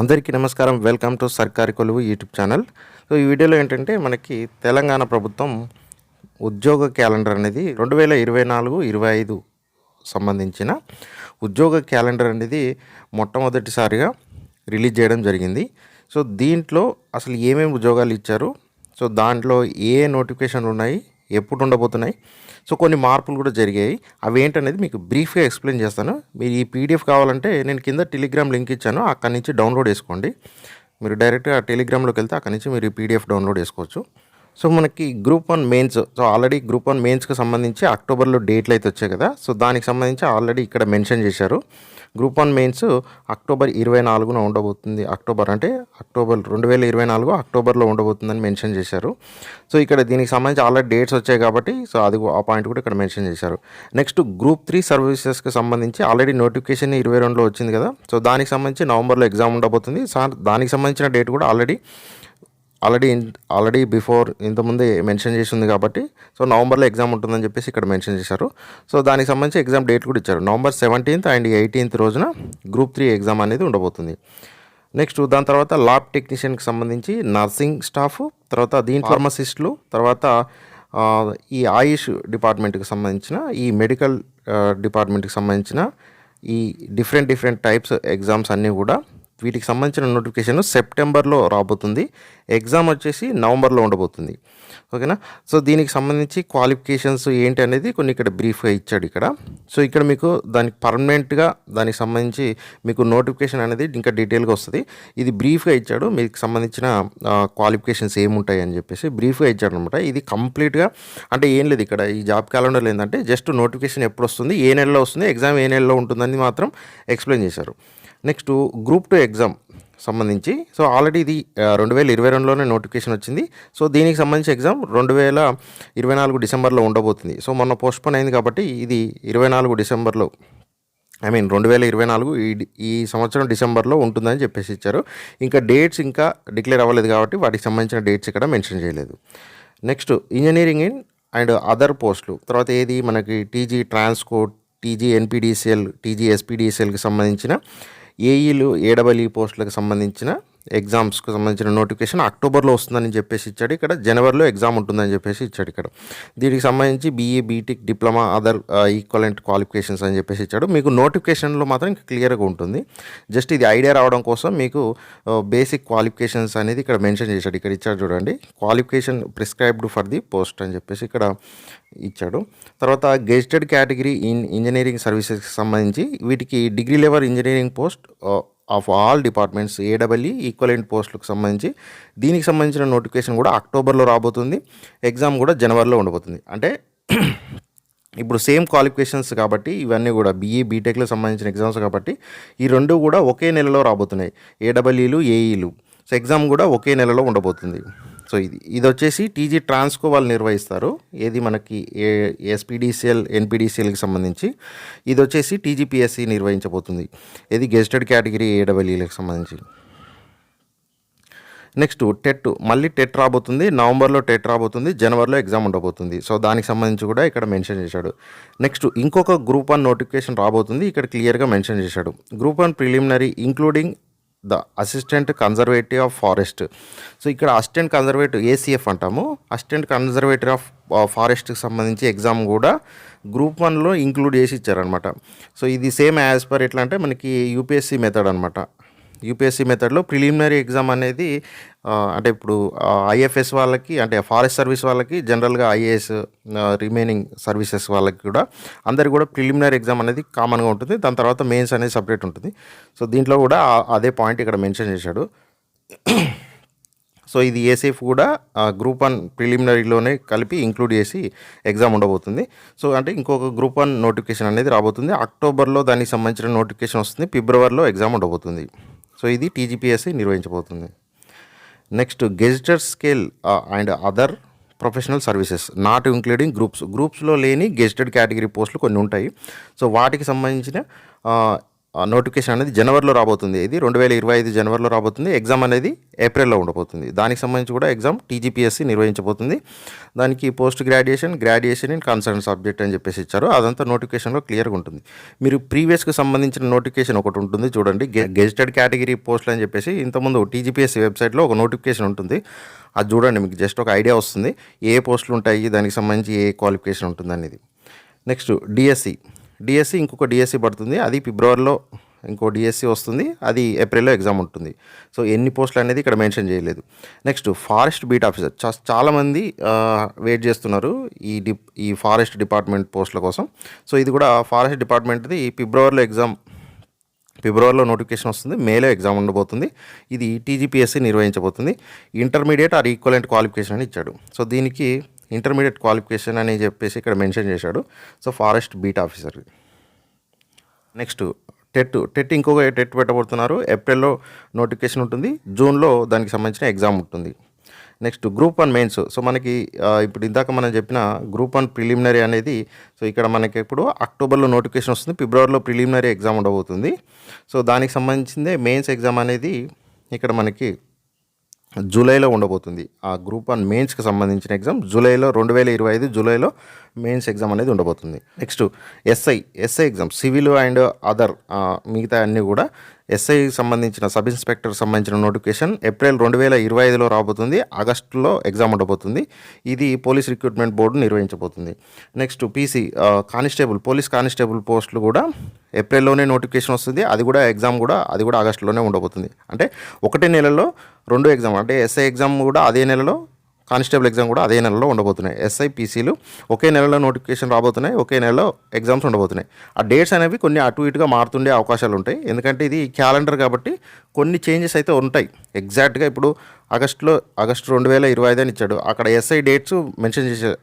అందరికీ నమస్కారం. Welcome to సర్కారి కొలువు యూట్యూబ్ ఛానల్. సో ఈ వీడియోలో ఏంటంటే మనకి తెలంగాణ ప్రభుత్వం ఉద్యోగ క్యాలెండర్ అనేది రెండు వేల ఇరవై నాలుగు ఇరవై ఐదు సంబంధించిన ఉద్యోగ క్యాలెండర్ అనేది మొట్టమొదటిసారిగా రిలీజ్ చేయడం జరిగింది. సో దీంట్లో అసలు ఏమేమి ఉద్యోగాలు ఇచ్చారు? సో దాంట్లో ఏ నోటిఫికేషన్లు ఉన్నాయి? ఎప్పుడు ఉండబోతున్నాయి సో కొన్ని మార్పులు కూడా జరిగాయి. అవి ఏంటనేది మీకు బ్రీఫ్గా ఎక్స్ప్లెయిన్ చేస్తాను. మీరు ఈ పీడిఎఫ్ కావాలంటే నేను కింద టెలిగ్రామ్ లింక్ ఇచ్చాను. అక్కడి నుంచి డౌన్లోడ్ చేసుకోండి. మీరు డైరెక్ట్గా టెలిగ్రామ్లోకి వెళ్తే అక్కడి నుంచి మీరు ఈ పీడిఎఫ్ డౌన్లోడ్ చేసుకోవచ్చు. సో మనకి group one mains so already group one మెయిన్స్కి సంబంధించి అక్టోబర్లో డేట్లు అయితే వచ్చాయి కదా. సో దానికి సంబంధించి ఆల్రెడీ ఇక్కడ మెన్షన్ చేశారు. గ్రూప్ వన్ మెయిన్స్ అక్టోబర్ ఇరవై నాలుగున ఉండబోతుంది. అక్టోబర్ అంటే అక్టోబర్ రెండు వేల ఇరవై నాలుగు అక్టోబర్లో ఉండబోతుందని మెన్షన్ చేశారు. సో ఇక్కడ దీనికి సంబంధించి ఆల్రెడీ డేట్స్ వచ్చాయి కాబట్టి సో అది ఆ పాయింట్ కూడా ఇక్కడ మెన్షన్ చేశారు. నెక్స్ట్ గ్రూప్ త్రీ సర్వీసెస్కి సంబంధించి ఆల్రెడీ నోటిఫికేషన్ ఇరవై రెండులో వచ్చింది కదా. సో దానికి సంబంధించి నవంబర్లో ఎగ్జామ్ ఉండబోతుంది. సార్ దానికి సంబంధించిన డేట్ కూడా ఆల్రెడీ ఆల్రెడీ ఆల్రెడీ బిఫోర్ ఇంతకుముందే మెన్షన్ చేసి ఉంది కాబట్టి సో నవంబర్లో ఎగ్జామ్ ఉంటుందని చెప్పేసి ఇక్కడ మెన్షన్ చేశారు. సో దానికి సంబంధించి ఎగ్జామ్ డేట్ కూడా ఇచ్చారు. నవంబర్ సెవెంటీన్త్ అండ్ ఎయిటీన్త్ రోజున గ్రూప్ త్రీ ఎగ్జామ్ అనేది ఉండబోతుంది. నెక్స్ట్ దాని తర్వాత ల్యాబ్ టెక్నీషియన్కి సంబంధించి నర్సింగ్ స్టాఫ్ తర్వాత దీని ఫార్మసిస్టులు తర్వాత ఈ ఆయుష్ డిపార్ట్మెంట్కి సంబంధించిన ఈ మెడికల్ డిపార్ట్మెంట్కి సంబంధించిన ఈ డిఫరెంట్ డిఫరెంట్ టైప్స్ ఎగ్జామ్స్ అన్నీ కూడా వీటికి సంబంధించిన నోటిఫికేషన్ సెప్టెంబర్లో రాబోతుంది. ఎగ్జామ్ వచ్చేసి నవంబర్లో ఉండబోతుంది. ఓకేనా? సో దీనికి సంబంధించి క్వాలిఫికేషన్స్ ఏంటి అనేది కొన్ని ఇక్కడ బ్రీఫ్గా ఇచ్చాడు ఇక్కడ. సో ఇక్కడ మీకు దానికి పర్మనెంట్గా దానికి సంబంధించి మీకు నోటిఫికేషన్ అనేది ఇంకా డీటెయిల్గా వస్తుంది. ఇది బ్రీఫ్గా ఇచ్చాడు. మీకు సంబంధించిన క్వాలిఫికేషన్స్ ఏముంటాయి అని చెప్పేసి బ్రీఫ్గా ఇచ్చాడు అనమాట ఇది కంప్లీట్గా అంటే ఏం లేదు ఇక్కడ. ఈ జాబ్ క్యాలెండర్లో ఏంటంటే జస్ట్ నోటిఫికేషన్ ఎప్పుడు వస్తుంది ఏ నెలలో వస్తుంది ఎగ్జామ్ ఏ నెలలో ఉంటుందని మాత్రం ఎక్స్ప్లెయిన్ చేశారు. నెక్స్ట్ గ్రూప్ టూ ఎగ్జామ్ సంబంధించి. సో ఆల్రెడీ ఇది రెండు వేల ఇరవై రెండులోనే నోటిఫికేషన్ వచ్చింది. సో దీనికి సంబంధించి ఎగ్జామ్ రెండు వేల ఇరవై నాలుగు డిసెంబర్లో ఉండబోతుంది. సో మొన్న పోస్ట్పోన్ అయింది కాబట్టి ఇది ఇరవై నాలుగు డిసెంబర్లో ఐ మీన్ రెండు వేల ఇరవై నాలుగు ఈ ఈ సంవత్సరం డిసెంబర్లో ఉంటుందని చెప్పేసి ఇచ్చారు. ఇంకా డేట్స్ ఇంకా డిక్లేర్ అవ్వలేదు కాబట్టి వాటికి సంబంధించిన డేట్స్ ఇక్కడ మెన్షన్ చేయలేదు. Next engineering in and other పోస్టులు తర్వాత ఏది మనకి TG Transco TG NPDCL TG ఎస్పీడీసీఎల్కి సంబంధించిన ఏఈలు ఏడబ్ల్యూ పోస్టులకు సంబంధించిన ఎగ్జామ్స్కి సంబంధించిన నోటిఫికేషన్ అక్టోబర్లో వస్తుందని చెప్పేసి ఇచ్చాడు. ఇక్కడ జనవరిలో ఎగ్జామ్ ఉంటుందని చెప్పేసి ఇచ్చాడు ఇక్కడ. దీనికి సంబంధించి BA BTech diploma other equivalent qualifications అని చెప్పేసి ఇచ్చాడు. మీకు నోటిఫికేషన్లో మాత్రం ఇంకా క్లియర్గా ఉంటుంది. జస్ట్ ఇది ఐడియా రావడం కోసం మీకు uh, బేసిక్ క్వాలిఫికేషన్స్ అనేది ఇక్కడ మెన్షన్ చేశాడు. ఇక్కడ ఇచ్చాడు చూడండి. Qualification prescribed for the post అని చెప్పేసి ఇక్కడ ఇచ్చాడు. తర్వాత గెజిటెడ్ కేటగిరీ ఇన్ ఇంజనీరింగ్ సర్వీసెస్కి సంబంధించి వీటికి degree level engineering post of all departments ఏడబ్ల్యూ equivalent పోస్టులకు సంబంధించి దీనికి సంబంధించిన నోటిఫికేషన్ కూడా అక్టోబర్లో రాబోతుంది. ఎగ్జామ్ కూడా జనవరిలో ఉండబోతుంది. అంటే ఇప్పుడు సేమ్ క్వాలిఫికేషన్స్ కాబట్టి ఇవన్నీ కూడా బీఏ బీటెక్లో సంబంధించిన ఎగ్జామ్స్ కాబట్టి ఈ రెండు కూడా ఒకే నెలలో రాబోతున్నాయి. ఏడబ్ల్యూలు ఏఈలు సో ఎగ్జామ్ కూడా ఒకే నెలలో ఉండబోతుంది. సో ఇది ఇది వచ్చేసి టీజీ ట్రాన్స్కో వాళ్ళు నిర్వహిస్తారు. ఏది మనకి ఏ ఎస్పీడీసీఎల్ ఎన్పీడీసీఎల్కి సంబంధించి. ఇది వచ్చేసి టీజీపీఎస్సీ నిర్వహించబోతుంది. ఇది గెస్టెడ్ కేటగిరీ ఏడబ్ల్యూలకు సంబంధించి. నెక్స్ట్ టెట్ మళ్ళీ టెట్ రాబోతుంది. నవంబర్లో టెట్ రాబోతుంది. జనవరిలో ఎగ్జామ్ ఉండబోతుంది. సో దానికి సంబంధించి కూడా ఇక్కడ మెన్షన్ చేశాడు. నెక్స్ట్ ఇంకొక గ్రూప్ వన్ నోటిఫికేషన్ రాబోతుంది. ఇక్కడ క్లియర్గా మెన్షన్ చేశాడు. Group one preliminary including the assistant conservative of forest. So ఇక్కడ అసిస్టెంట్ కన్జర్వేటివ్ ఏసీఎఫ్ అంటాము. అసిస్టెంట్ కన్జర్వేటివ్ ఆఫ్ ఫారెస్ట్కి సంబంధించి ఎగ్జామ్ కూడా గ్రూప్ వన్లో ఇంక్లూడ్ చేసి ఇచ్చారనమాట సో ఇది సేమ్ యాజ్ పర్ ఎట్లా అంటే మనకి యూపీఎస్సీ మెథడ్ అనమాట యూపీఎస్సీ మెథడ్లో ప్రిలిమినరీ ఎగ్జామ్ అనేది అంటే ఇప్పుడు ఐఎఫ్ఎస్ వాళ్ళకి అంటే ఫారెస్ట్ సర్వీస్ వాళ్ళకి జనరల్గా ఐఏఎస్ రిమైనింగ్ సర్వీసెస్ వాళ్ళకి కూడా అందరికి కూడా ప్రిలిమినరీ ఎగ్జామ్ అనేది కామన్గా ఉంటుంది. దాని తర్వాత మెయిన్స్ అనేది సపరేట్ ఉంటుంది. సో దీంట్లో కూడా అదే పాయింట్ ఇక్కడ మెన్షన్ చేశాడు. సో ఇది ఏసేఫ్ కూడా గ్రూప్ వన్ ప్రిలిమినరీలోనే కలిపి ఇంక్లూడ్ చేసి ఎగ్జామ్ ఉండబోతుంది. సో అంటే ఇంకొక గ్రూప్ వన్ నోటిఫికేషన్ అనేది రాబోతుంది. అక్టోబర్లో దానికి సంబంధించిన నోటిఫికేషన్ వస్తుంది. ఫిబ్రవరిలో ఎగ్జామ్ ఉండబోతుంది. సో ఇది TGPSC నిర్వహించబోతుంది. Next gazetted scale and other professional services not including groups గ్రూప్స్లో లేని గెజిటెడ్ కేటగిరీ పోస్టులు కొన్ని ఉంటాయి. సో వాటికి సంబంధించిన uh, నోటిఫికేషన్ అనేది జనవరిలో రాబోతుంది. ఇది రెండు వేల ఇరవై ఐదు జనవరిలో రాబోతుంది. ఎగ్జామ్ అనేది ఏప్రిల్లో ఉండబోతుంది. దానికి సంబంధించి కూడా ఎగ్జామ్ టీజీపీఎస్సీ నిర్వహించబోతుంది. దానికి post graduation graduation in concern subject అని చెప్పేసి ఇచ్చారు. అదంతా నోటిఫికేషన్లో క్లియర్గా ఉంటుంది. మీరు ప్రీవియస్కి సంబంధించిన నోటిఫికేషన్ ఒకటి ఉంటుంది చూడండి. గె గెజిటెడ్ కేటగిరీ పోస్టులు అని చెప్పేసి ఇంతకుముందు టీజీపీఎస్సీ వెబ్సైట్లో ఒక నోటిఫికేషన్ ఉంటుంది. అది చూడండి మీకు జస్ట్ ఒక ఐడియా వస్తుంది. ఏ పోస్టులు ఉంటాయి? దానికి సంబంధించి ఏ క్వాలిఫికేషన్ ఉంటుంది అనేది. నెక్స్ట్ డిఎస్సి డిఎస్సి ఇంకొక డిఎస్సి పడుతుంది. అది ఫిబ్రవరిలో ఇంకో డిఎస్సి వస్తుంది. అది ఏప్రిల్లో ఎగ్జామ్ ఉంటుంది. సో ఎన్ని పోస్టులు అనేది ఇక్కడ మెన్షన్ చేయలేదు. Next forest beat officer. చా- చాలామంది వెయిట్ చేస్తున్నారు ఈ డి ఈ ఫారెస్ట్ డిపార్ట్మెంట్ పోస్టుల కోసం. సో ఇది కూడా ఫారెస్ట్ డిపార్ట్మెంట్ది ఫిబ్రవరిలో ఎగ్జామ్ ఫిబ్రవరిలో నోటిఫికేషన్ వస్తుంది. మేలో ఎగ్జామ్ ఉండబోతుంది. ఇది టీజీపీఎస్సీ నిర్వహించబోతుంది. ఇంటర్మీడియట్ ఆర్ ఈక్వలెంట్ క్వాలిఫికేషన్ అని ఇచ్చాడు. సో దీనికి ఇంటర్మీడియట్ క్వాలిఫికేషన్ అని చెప్పేసి ఇక్కడ మెన్షన్ చేశాడు. So forest beat officer next TET TET ఇంకొక టెట్ పెట్టబోతున్నారు. ఏప్రిల్లో నోటిఫికేషన్ ఉంటుంది. జూన్లో దానికి సంబంధించిన ఎగ్జామ్ ఉంటుంది. Next group one mains. So మనకి ఇప్పుడు ఇందాక మనం చెప్పిన గ్రూప్ వన్ ప్రిలిమినరీ అనేది సో ఇక్కడ మనకి ఇప్పుడు అక్టోబర్లో నోటిఫికేషన్ వస్తుంది. ఫిబ్రవరిలో ప్రిలిమినరీ ఎగ్జామ్ ఉండబోతుంది. సో దానికి సంబంధించిందే మెయిన్స్ ఎగ్జామ్ అనేది ఇక్కడ మనకి జూలైలో ఉండబోతుంది. ఆ గ్రూప్ వన్ మెయిన్స్కి సంబంధించిన ఎగ్జామ్ జూలైలో రెండు వేల ఇరవై ఐదు జూలైలో మెయిన్స్ ఎగ్జామ్ అనేది ఉండబోతుంది. Next SI SI exam civil and other మిగతా అన్నీ కూడా ఎస్ఐ సంబంధించిన సబ్ ఇన్స్పెక్టర్ సంబంధించిన నోటిఫికేషన్ ఏప్రిల్ రెండు వేల ఇరవై ఐదులో రాబోతుంది. ఆగస్టులో ఎగ్జామ్ ఉండబోతుంది. ఇది police recruitment board నిర్వహించబోతుంది. Next PC constable police constable పోస్టులు కూడా ఏప్రిల్లోనే నోటిఫికేషన్ వస్తుంది. అది కూడా ఎగ్జామ్ కూడా అది కూడా ఆగస్టులోనే ఉండబోతుంది. అంటే ఒకటే నెలలో రెండు ఎగ్జామ్ అంటే ఎస్ఐ ఎగ్జామ్ కూడా అదే నెలలో కానిస్టేబుల్ ఎగ్జామ్ కూడా అదే నెలలో ఉండబోతున్నాయి. ఎస్ఐ పీసీలు ఒకే నెలలో నోటిఫికేషన్ రాబోతున్నాయి ఒకే నెలలో ఎగ్జామ్స్ ఉండబోతున్నాయి. ఆ డేట్స్ అనేవి కొన్ని అటు ఇటుగా మారుతుండే అవకాశాలు ఉంటాయి. ఎందుకంటే ఇది క్యాలెండర్ కాబట్టి కొన్ని చేంజెస్ అయితే ఉంటాయి. ఎగ్జాక్ట్గా ఇప్పుడు ఆగస్టులో ఆగస్టు రెండు వేల ఇరవై ఐదు అని ఇచ్చాడు. అక్కడ ఎస్ఐ డేట్స్ మెన్షన్ చేశారు.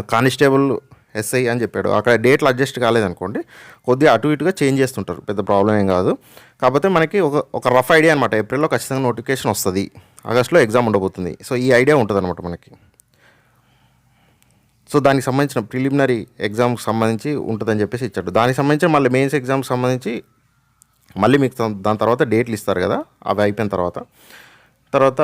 కానిస్టేబుల్ ఎస్ఐ అని చెప్పాడు. అక్కడ డేట్లు అడ్జస్ట్ కాలేదనుకోండి కొద్దిగా అటు ఇటుగా చేంజ్ చేస్తుంటారు. పెద్ద ప్రాబ్లం ఏం కాదు. కాకపోతే మనకి ఒక ఒక రఫ్ ఐడియా అనమాట ఏప్రిల్లో ఖచ్చితంగా నోటిఫికేషన్ వస్తుంది. ఆగస్టులో ఎగ్జామ్ ఉండబోతుంది. సో ఈ ఐడియా ఉంటుంది అనమాట మనకి. సో దానికి సంబంధించిన ప్రిలిమినరీ ఎగ్జామ్కి సంబంధించి ఉంటుందని చెప్పేసి ఇచ్చాడు. దానికి సంబంధించి మళ్ళీ మెయిన్స్ ఎగ్జామ్కి సంబంధించి మళ్ళీ మీకు దాని తర్వాత డేట్లు ఇస్తారు కదా అవి అయిపోయిన తర్వాత. తర్వాత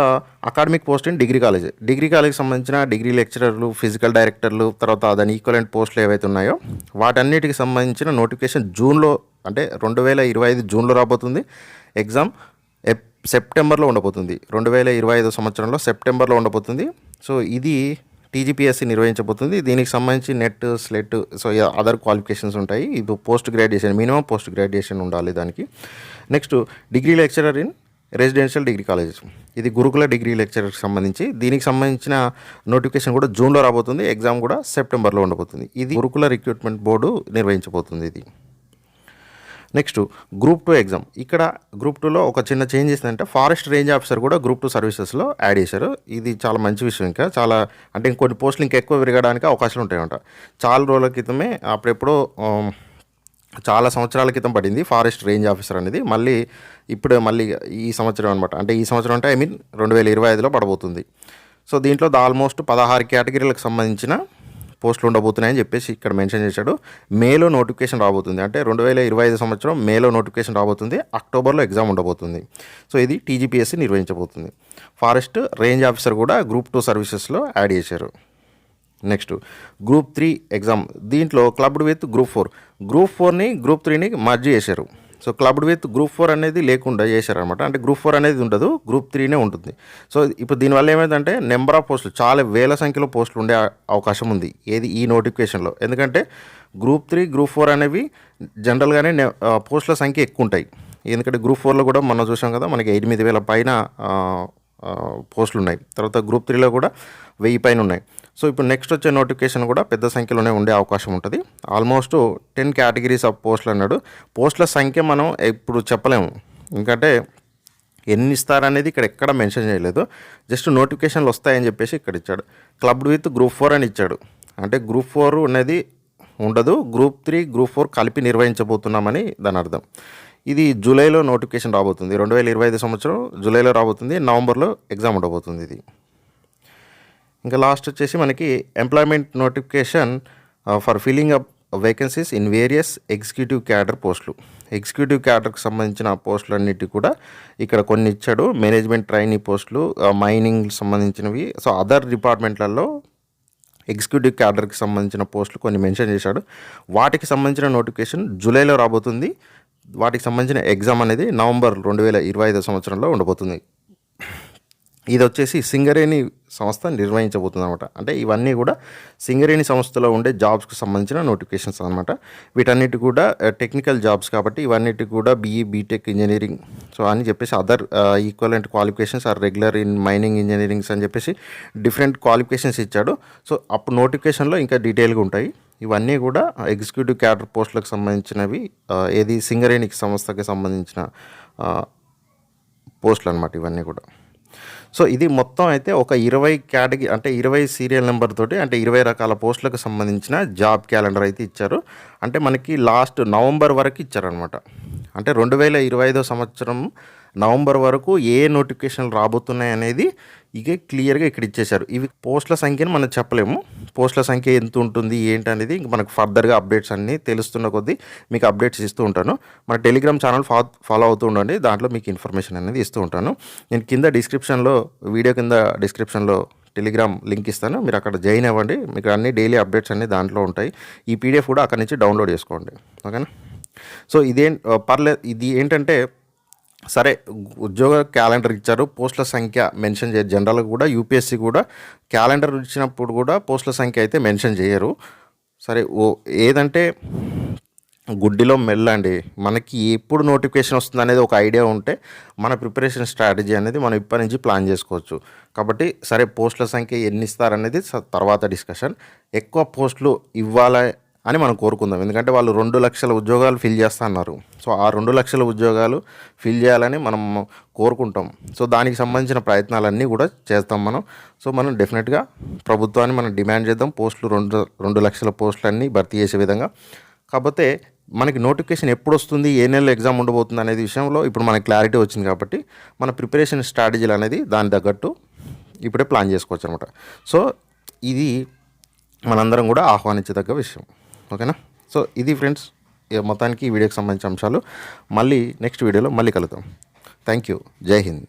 academic post in degree college. Degree కాలేజ్కి సంబంధించిన డిగ్రీ లెక్చరర్లు ఫిజికల్ డైరెక్టర్లు తర్వాత దాని ఈక్వలెంట్ పోస్టులు ఏవైతే ఉన్నాయో వాటన్నిటికి సంబంధించిన నోటిఫికేషన్ జూన్లో అంటే రెండు వేల ఇరవై ఐదు జూన్లో రాబోతుంది. ఎగ్జామ్ సెప్టెంబర్లో ఉండబోతుంది. రెండు వేల ఇరవై ఐదు సంవత్సరంలో సెప్టెంబర్లో ఉండబోతుంది. సో ఇది టీజీపీఎస్సీ నిర్వహించబోతుంది. దీనికి సంబంధించి NET SLET so other qualifications ఉంటాయి. ఇది post graduation minimum post graduation ఉండాలి దానికి. Next degree lecturer in residential degree colleges. ఇది గురుకుల డిగ్రీ లెక్చరర్కి సంబంధించి. దీనికి సంబంధించిన నోటిఫికేషన్ కూడా జూన్లో రాబోతుంది. ఎగ్జామ్ కూడా సెప్టెంబర్లో ఉండబోతుంది. ఇది గురుకుల రిక్రూట్మెంట్ బోర్డు నిర్వహించబోతుంది ఇది. Next group two exam. ఇక్కడ గ్రూప్ టూలో ఒక చిన్న చేంజ్ అంటే ఫారెస్ట్ రేంజ్ ఆఫీసర్ కూడా గ్రూప్ టూ సర్వీసెస్లో యాడ్ చేశారు. ఇది చాలా మంచి విషయం ఇంకా. చాలా అంటే ఇంకొన్ని పోస్టులు ఇంకా ఎక్కువ పెరగడానికి అవకాశాలు ఉంటాయంట. చాలా రోజుల క్రితమే అప్పుడెప్పుడో చాలా సంవత్సరాల క్రితం పడింది ఫారెస్ట్ రేంజ్ ఆఫీసర్ అనేది. మళ్ళీ ఇప్పుడు మళ్ళీ ఈ సంవత్సరం అనమాట అంటే ఈ సంవత్సరం అంటే ఐ మీన్ రెండు వేల ఇరవై ఐదులో పడబోతుంది. సో దీంట్లో ఆల్మోస్ట్ పదహారు కేటగిరీలకు సంబంధించిన పోస్టులు ఉండబోతున్నాయని చెప్పేసి ఇక్కడ మెన్షన్ చేశాడు. మేలో నోటిఫికేషన్ రాబోతుంది. అంటే రెండు వేల ఇరవై ఐదు సంవత్సరం మేలో నోటిఫికేషన్ రాబోతుంది. అక్టోబర్లో ఎగ్జామ్ ఉండబోతుంది. సో ఇది టీజీపీఎస్సీ నిర్వహించబోతుంది. ఫారెస్ట్ రేంజ్ ఆఫీసర్ కూడా గ్రూప్ టూ సర్వీసెస్లో యాడ్ చేశారు. నెక్స్ట్. Group three exam. దీంట్లో clubbed with group four. Group ఫోర్ని group త్రీని మర్జ్ చేశారు. So clubbed with group four అనేది లేకుండా చేశారనమాట అంటే గ్రూప్ ఫోర్ అనేది ఉండదు గ్రూప్ త్రీనే ఉంటుంది. సో ఇప్పుడు దీనివల్ల ఏమైందంటే నెంబర్ ఆఫ్ పోస్టులు చాలా వేల సంఖ్యలో పోస్టులు ఉండే అవకాశం ఉంది ఏది ఈ నోటిఫికేషన్లో. ఎందుకంటే గ్రూప్ త్రీ గ్రూప్ ఫోర్ అనేవి జనరల్గానే పోస్టుల సంఖ్య ఎక్కువ ఉంటాయి ఎందుకంటే గ్రూప్ ఫోర్లో కూడా మనం చూసాం కదా మనకి ఎనిమిది వేల పైన పోస్టులు ఉన్నాయి తర్వాత గ్రూప్ త్రీలో కూడా వెయ్యి పైన ఉన్నాయి. సో ఇప్పుడు నెక్స్ట్ వచ్చే నోటిఫికేషన్ కూడా పెద్ద సంఖ్యలోనే ఉండే అవకాశం ఉంటుంది. ఆల్మోస్ట్ టెన్ కేటగిరీస్ ఆఫ్ పోస్టులు అన్నాడు. పోస్టుల సంఖ్య మనం ఇప్పుడు చెప్పలేము. ఎందుకంటే ఎన్ని ఇస్తారనేది ఇక్కడ ఎక్కడ మెన్షన్ చేయలేదు. జస్ట్ నోటిఫికేషన్లు వస్తాయని చెప్పేసి ఇక్కడ ఇచ్చాడు. క్లబ్డ్ విత్ గ్రూప్ ఫోర్ అని ఇచ్చాడు. అంటే గ్రూప్ ఫోర్ అనేది ఉండదు. గ్రూప్ త్రీ గ్రూప్ ఫోర్ కలిపి నిర్వహించబోతున్నామని దాని అర్థం. ఇది జూలైలో నోటిఫికేషన్ రాబోతుంది. రెండు వేల ఇరవై ఐదు సంవత్సరం జూలైలో రాబోతుంది. నవంబర్లో ఎగ్జామ్ ఉండబోతుంది ఇది. ఇంకా లాస్ట్ వచ్చేసి మనకి employment notification for filling up vacancies in various executive cadre పోస్టులు ఎగ్జిక్యూటివ్ క్యాడర్కి సంబంధించిన పోస్టులన్నిటి కూడా ఇక్కడ కొన్ని ఇచ్చాడు. మేనేజ్మెంట్ ట్రైనీ పోస్టులు మైనింగ్ సంబంధించినవి. సో అదర్ డిపార్ట్మెంట్లలో ఎగ్జిక్యూటివ్ క్యాడర్కి సంబంధించిన పోస్టులు కొన్ని మెన్షన్ చేశాడు. వాటికి సంబంధించిన నోటిఫికేషన్ జూలైలో రాబోతుంది. వాటికి సంబంధించిన ఎగ్జామ్ అనేది నవంబర్ రెండు వేల ఇరవై ఐదో సంవత్సరంలో ఉండబోతుంది. ఇది వచ్చేసి సింగరేణి సంస్థ నిర్వహించబోతుంది అనమాట అంటే ఇవన్నీ కూడా సింగరేణి సంస్థలో ఉండే జాబ్స్కి సంబంధించిన నోటిఫికేషన్స్ అనమాట వీటన్నిటి కూడా టెక్నికల్ జాబ్స్ కాబట్టి ఇవన్నిటి కూడా బీఈ బీటెక్ ఇంజనీరింగ్. సో అని చెప్పేసి other equivalent qualifications or regular in mining engineerings అని చెప్పేసి డిఫరెంట్ క్వాలిఫికేషన్స్ ఇచ్చాడు. సో అప్పుడు నోటిఫికేషన్లో ఇంకా డీటెయిల్గా ఉంటాయి. ఇవన్నీ కూడా ఎగ్జిక్యూటివ్ క్యాడర్ పోస్టులకు సంబంధించినవి ఏది సింగరేణికి సంస్థకి సంబంధించిన పోస్టులు అనమాట ఇవన్నీ కూడా. సో ఇది మొత్తం అయితే ఒక ఇరవై కేటగిరీ అంటే ఇరవై సీరియల్ నెంబర్ తోటి అంటే ఇరవై రకాల పోస్టులకు సంబంధించిన జాబ్ క్యాలెండర్ అయితే ఇచ్చారు. అంటే మనకి లాస్ట్ నవంబర్ వరకు ఇచ్చారనమాట అంటే రెండు వేల ఇరవై ఐదో సంవత్సరం నవంబర్ వరకు ఏ నోటిఫికేషన్లు రాబోతున్నాయి అనేది ఇక క్లియర్గా ఇక్కడ ఇచ్చేశారు. ఇవి పోస్టుల సంఖ్యను మనం చెప్పలేము. పోస్టుల సంఖ్య ఎంత ఉంటుంది ఏంటి అనేది ఇంక మనకు ఫర్దర్గా అప్డేట్స్ అన్నీ తెలుస్తున్న కొద్దీ మీకు అప్డేట్స్ ఇస్తూ ఉంటాను. మన టెలిగ్రామ్ ఛానల్ ఫా ఫాలో అవుతూ ఉండండి. దాంట్లో మీకు ఇన్ఫర్మేషన్ అనేది ఇస్తూ ఉంటాను. నేను కింద డిస్క్రిప్షన్లో వీడియో కింద డిస్క్రిప్షన్లో టెలిగ్రామ్ లింక్ ఇస్తాను. మీరు అక్కడ జాయిన్ అవ్వండి. మీకు అన్ని డైలీ అప్డేట్స్ అన్నీ దాంట్లో ఉంటాయి. ఈ పీడిఎఫ్ కూడా అక్కడి నుంచి డౌన్లోడ్ చేసుకోండి. ఓకేనా? సో ఇదేం పర్లేదు ఇది ఏంటంటే సరే ఉద్యోగ క్యాలెండర్ ఇచ్చారు పోస్టుల సంఖ్య మెన్షన్ చేయరు జనరల్గా కూడా యూపీఎస్సీ కూడా క్యాలెండర్ ఇచ్చినప్పుడు కూడా పోస్టుల సంఖ్య అయితే మెన్షన్ చేయరు. సరే ఓ ఏదంటే గుడ్డిలో మెల్లండి మనకి ఎప్పుడు నోటిఫికేషన్ వస్తుంది అనేది ఒక ఐడియా ఉంటే మన ప్రిపరేషన్ స్ట్రాటజీ అనేది మనం ఇప్పటి నుంచి ప్లాన్ చేసుకోవచ్చు. కాబట్టి సరే పోస్టుల సంఖ్య ఎన్ని ఇస్తారనేది తర్వాత డిస్కషన్. ఎక్కువ పోస్టులు ఇవ్వాలి అని మనం కోరుకుందాం. ఎందుకంటే వాళ్ళు రెండు లక్షల ఉద్యోగాలు ఫిల్ చేస్తా అన్నారు. సో ఆ రెండు లక్షల ఉద్యోగాలు ఫిల్ చేయాలని మనం కోరుకుంటాం. సో దానికి సంబంధించిన ప్రయత్నాలన్నీ కూడా చేస్తాం మనం. సో మనం డెఫినెట్గా ప్రభుత్వాన్ని మనం డిమాండ్ చేద్దాం. పోస్టులు రెండు రెండు లక్షల పోస్టులన్నీ భర్తీ చేసే విధంగా. కాకపోతే మనకి నోటిఫికేషన్ ఎప్పుడు వస్తుంది ఏ నెలలో ఎగ్జామ్ ఉండబోతుంది అనేది విషయంలో ఇప్పుడు మనకి క్లారిటీ వచ్చింది కాబట్టి మన ప్రిపరేషన్ స్ట్రాటజీలు అనేది దాని తగ్గట్టు ఇప్పుడే ప్లాన్ చేసుకోవచ్చు అనమాట సో ఇది మనందరం కూడా ఆహ్వానించదగ్గ విషయం. ఓకేనా? సో ఇది ఫ్రెండ్స్ ఇక మొత్తానికి ఈ వీడియోకి సంబంధించిన అంశాలు. మళ్ళీ నెక్స్ట్ వీడియోలో మళ్ళీ కలుద్దాం. థ్యాంక్ యూ జై హింద్.